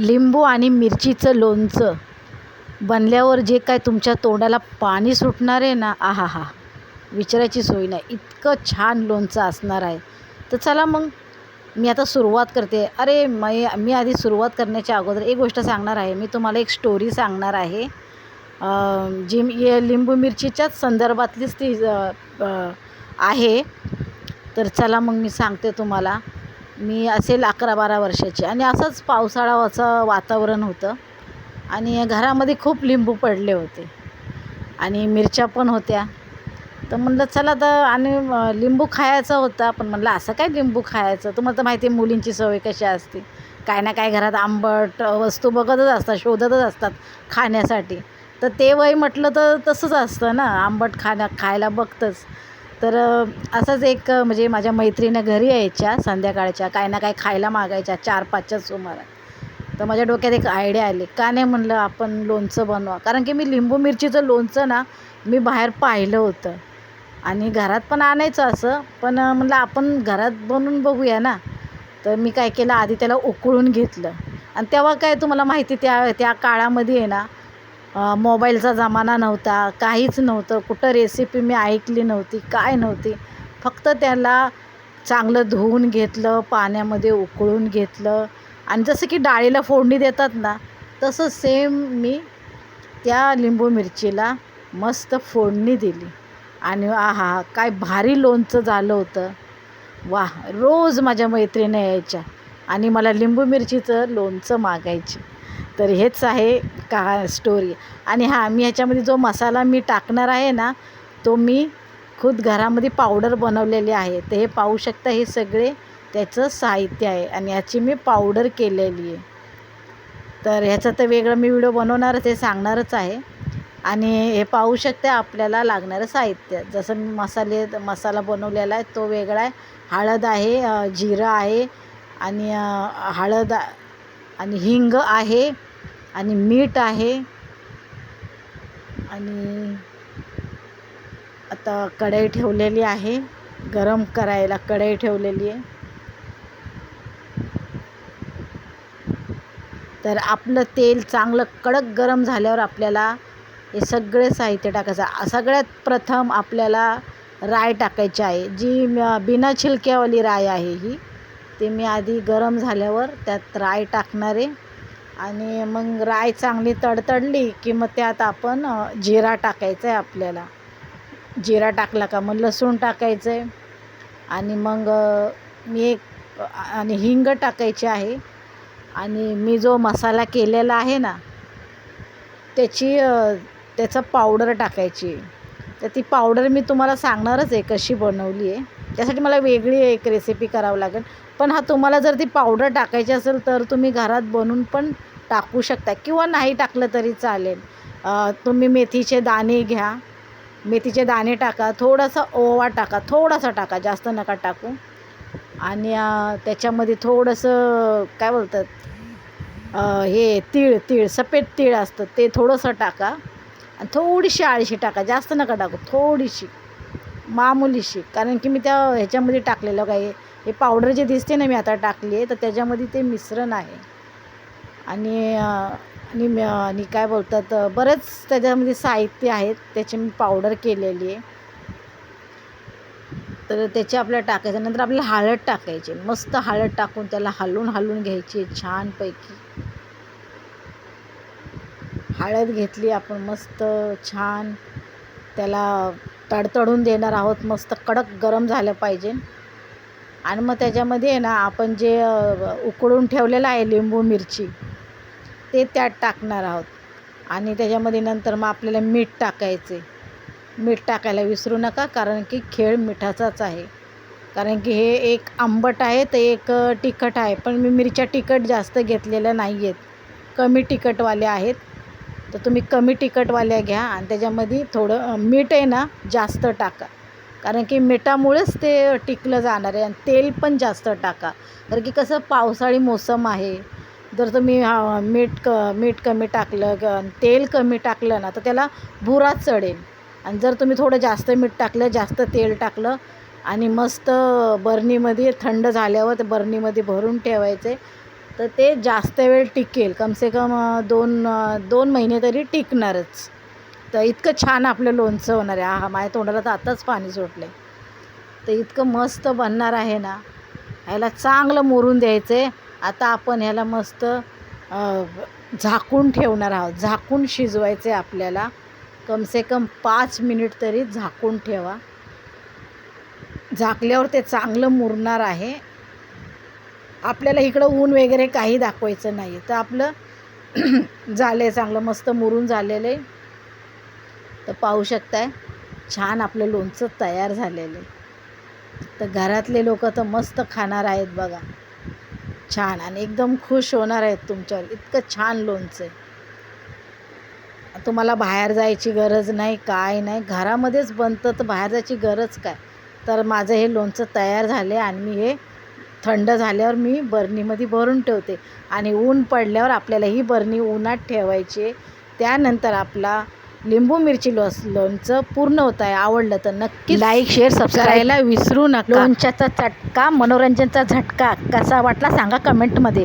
लिंबू आणि मिरचीचं लोणचं. बनल्यावर जे काय तुमच्या तोंडाला पाणी सुटणार आहे ना आहा हा विचारायची सोय नाही. इतकं छान लोणचं असणार आहे. तर चला मग मी आता सुरुवात करते. अरे मी मी आधी सुरुवात करण्याच्या अगोदर एक गोष्ट सांगणार आहे. मी तुम्हाला एक स्टोरी सांगणार आहे. जी लिंबू मिरचीच्याच संदर्भातलीच ती आहे. तर चला मग मी सांगते तुम्हाला. मी असेल अकरा बारा वर्षाची. आणि असंच पावसाळाचं वातावरण होतं. आणि घरामध्ये खूप लिंबू पडले होते. आणि मिरच्या पण होत्या. तर म्हणलं चला तर आणि लिंबू खायचा होता. पण म्हणलं असं काय लिंबू खायचं? तुम्हाला तर माहिती आहे मुलींची सवय कशी असते. काय ना काय घरात आंबट वस्तू बघतच असतात शोधतच असतात खाण्यासाठी. तर ते वय म्हटलं तर तसंच असतं ना. आंबट खाण्या खायला बघतंच. तर असंच एक म्हणजे माझ्या मैत्रिणी घरी यायच्या संध्याकाळच्या काय ना काय खायला मागायच्या चार पाचच्या सुमारात. तर माझ्या डोक्यात एक आयडिया आली का नाही म्हणलं आपण लोणचं बनवा. कारण की मी लिंबू मिरचीचं लोणचं ना मी बाहेर पाहिलं होतं. आणि घरात पण आणायचं असं पण म्हणलं आपण घरात बनवून बघूया ना. तर मी काय केलं आधी त्याला उकळून घेतलं. आणि तेव्हा काय तुम्हाला माहिती त्या त्या काळामध्ये आहे ना मोबाईलचा जमाना नव्हता काहीच नव्हतं कुठं रेसिपी मी ऐकली नव्हती काय नव्हती. फक्त त्याला चांगलं धुवून घेतलं पाण्यामध्ये उकळून घेतलं. आणि जसं की डाळीला फोडणी देतात ना तसं सेम मी त्या लिंबू मिरचीला मस्त फोडणी दिली. आणि आहा काय भारी लोणचं झालं होतं. वा रोज माझ्या मैत्रिणी यायच्या आणि मला लिंबू मिरचीचं लोणचं मागायची. तर हेच आहे का स्टोरी आणि हां मी ह्याच्यामध्ये जो मसाला मी टाकणार आहे ना तो मी खुद घरामध्ये पावडर बनवलेली आहे. तर हे पाहू शकता हे सगळे त्याचं साहित्य आहे आणि ह्याची मी पावडर केलेली आहे. तर ह्याचा तर वेगळं मी व्हिडिओ बनवणारच हे सांगणारच आहे. आणि हे पाहू शकते आपल्याला लागणारं साहित्य. जसं मी मसाले मसाला बनवलेला आहे तो वेगळा आहे. हळद आहे जिरं आहे आणि हळद आणि हिंग आहे आणि मीठ आहे. आणि आता कढई ठेवलेली आहे. गरम करायला कढई ठेवलेली आहे. तर आपलं तेल चांगलं कडक गरम झाल्यावर आपल्याला हे सगळे साहित्य टाकायचं सगळ्यात प्रथम आपल्याला राय टाकायची आहे. जी बिना छिलक्यावाली राय आहे ही. ते मी आधी गरम झाल्यावर त्यात राय टाकणार आहे. आणि मग राय चांगली तडतडली की मग त्यात आपण जिरा टाकायचा आहे आपल्याला. जिरा टाकला का मग लसूण टाकायचं आहे. आणि मग मी एक आणि हिंग टाकायची आहे. आणि मी जो मसाला केलेला आहे ना त्याची त्याचं पावडर टाकायची तर ती पावडर मी तुम्हाला सांगणारच आहे कशी बनवली आहे. त्यासाठी मला वेगळी एक रेसिपी करावं लागेल. पण हा तुम्हाला जर ती पावडर टाकायची असेल तर तुम्ही घरात बनवून पण टाकू शकता किंवा नाही टाकलं तरी चालेल. तुम्ही मेथीचे दाणे घ्या. मेथीचे दाणे टाका. थोडासा ओवा टाका. थोडासा टाका. जास्त नका टाकू. आणि त्याच्यामध्ये थोडंसं काय बोलतात? हे तीळ तीळ सफेद तीळ असतं ते थोडंसं टाका. आणि थोडीशी आळशी टाका. जास्त नका टाकू. थोडीशी. मामुलीशी. कारण की मी त्या ह्याच्यामध्ये टाकलेलं काही हे पावडर जे दिसते ना मी आता टाकली आहे तर त्याच्यामध्ये ते मिश्रण आहे. आणि आणि म- आणि काय बोलतात बरंच बरेच त्याच्यामध्ये साहित्य आहेत त्याची मी पावडर केलेली आहे. तर त्याचे आपल्याला टाकायचं नंतर आपल्याला हळद टाकायची. मस्त हळद टाकून त्याला हलवून हलवून घ्यायची छानपैकी. हळद घेतली आपण मस्त छान. त्याला तडतडून देणार आहोत मस्त कडक गरम झालं पाहिजे. आणि मग त्याच्यामध्ये आहे ना आपण जे उकळून ठेवलेलं आहे लिंबू मिरची ते त्यात टाकणार आहोत. आणि त्याच्यामध्ये नंतर मग आपल्याला मीठ टाकायचे. मीठ टाकायला विसरू नका कारण की खेळ मिठाचाच आहे. कारण की हे एक आंबट आहे तर एक तिखट आहे. पण मी मिरच्या तिखट जास्त घेतलेल्या नाही आहेत कमी तिखटवाल्या आहेत. तर तुम्ही कमी तिखटवाल्या घ्या आणि त्याच्यामध्ये थोडं मीठ आहे ना जास्त टाका. कारण की मिठामुळेच ते टिकलं जाणार आहे आणि तेल पण जास्त टाका. कारण की कसं पावसाळी मोसम आहे. जर तुम्ही हा, मीठ क मीठ कमी टाकलं क तेल कमी टाकलं ना तर त्याला भुरा चढेल. आणि जर तुम्ही थोडं जास्त मीठ टाकलं जास्त तेल टाकलं आणि मस्त बरणीमध्ये थंड झाल्यावर ते बरणीमध्ये भरून ठेवायचे तर ते जास्त वेळ टिकेल. कमसे कम दोन दोन महिने तरी टिकणारच. तर इतकं छान आपलं लोणचं होणार आहे. हा माझ्या तोंडाला तर आताच पाणी सुटलं आहे तर इतकं मस्त बनणार आहे ना. ह्याला चांगलं मोरून द्यायचं आहे आता आपण ह्याला मस्त झाकून ठेवणार आहोत. झाकून शिजवायचं आहे आपल्याला. कमसे कम पाच मिनिट तरी झाकून ठेवा. झाकल्यावर ते चांगलं मुरणार आहे. आपल्याला इकडं ऊन वगैरे काही दाखवायचं नाही तर आपलं झालं आहे चांगलं मस्त मुरून झालेलं आहे तर पाहू शकताय छान आपलं लोणचं तयार झालेलं आहे. तर घरातले लोक तर मस्त खाणार आहेत बघा. छान आणि एकदम खुश होणार आहेत तुमच्यावर. इतकं छान लोणचं आहे. तुम्हाला बाहेर जायची गरज नाही काय नाही. घरामध्येच बनतं तर बाहेर जायची गरज काय? तर माझं हे लोणचं तयार झाले आणि मी हे थंड झाल्यावर मी बरणीमध्ये भरून ठेवते. आणि ऊन पडल्यावर आपल्याला ही बरणी उन्हात ठेवायची त्यानंतर आपला लिंबू मिरची लोस लोणचं पूर्ण होत आहे आवडलं तर नक्की लाईक शेअर सबस्क्राईब करायला विसरू नका. लोणच्याचा चटका मनोरंजनचा झटका कसा वाटला सांगा कमेंटमध्ये